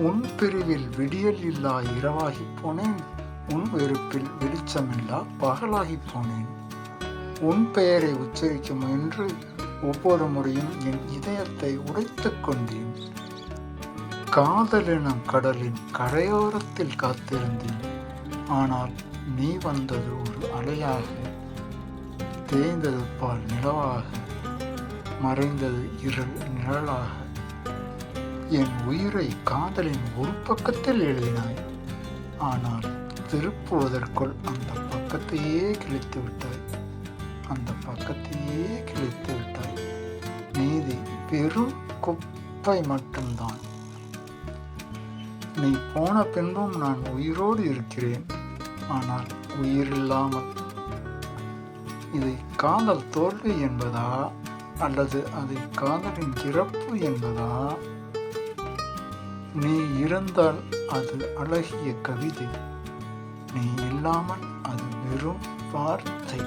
உன் பிரிவில் விடியல் இல்லா இரவாகிப் போனேன். உன் வெறுப்பில் வெளிச்சமில்லா பகலாகிப் போனேன். உன் பெயரை உச்சரிக்க முயன்று ஒவ்வொரு முறையும் என் இதயத்தை உடைத்துக் கொண்டேன். காதலினம் கடலின் கரையோரத்தில் காத்திருந்தேன். ஆனால் நீ வந்தது ஒரு அலையாக தேய்ந்தது பால் நிலவாக மறைந்தது இருள் நிழலாக. என் உயிரை காதலின் ஒரு பக்கத்தில் எழுதினாய். ஆனால் திருப்புவதற்குள் அந்த பக்கத்தையே கிழித்து விட்டாய். அந்த பக்கத்தையே கிழித்து விட்டாய். நீதி வெறும் குப்பை மட்டும்தான். நீ போன பின்பும் நான் உயிரோடு இருக்கிறேன். ஆனால் உயிரில்லாமல் இதை காதல் தோல்வி என்பதா? அல்லது அதை காதலின் இறப்பு என்பதா? நீ இருந்தால் அது அழகிய கவிதை. நீ இல்லாமல் அது வெறும் வார்த்தை.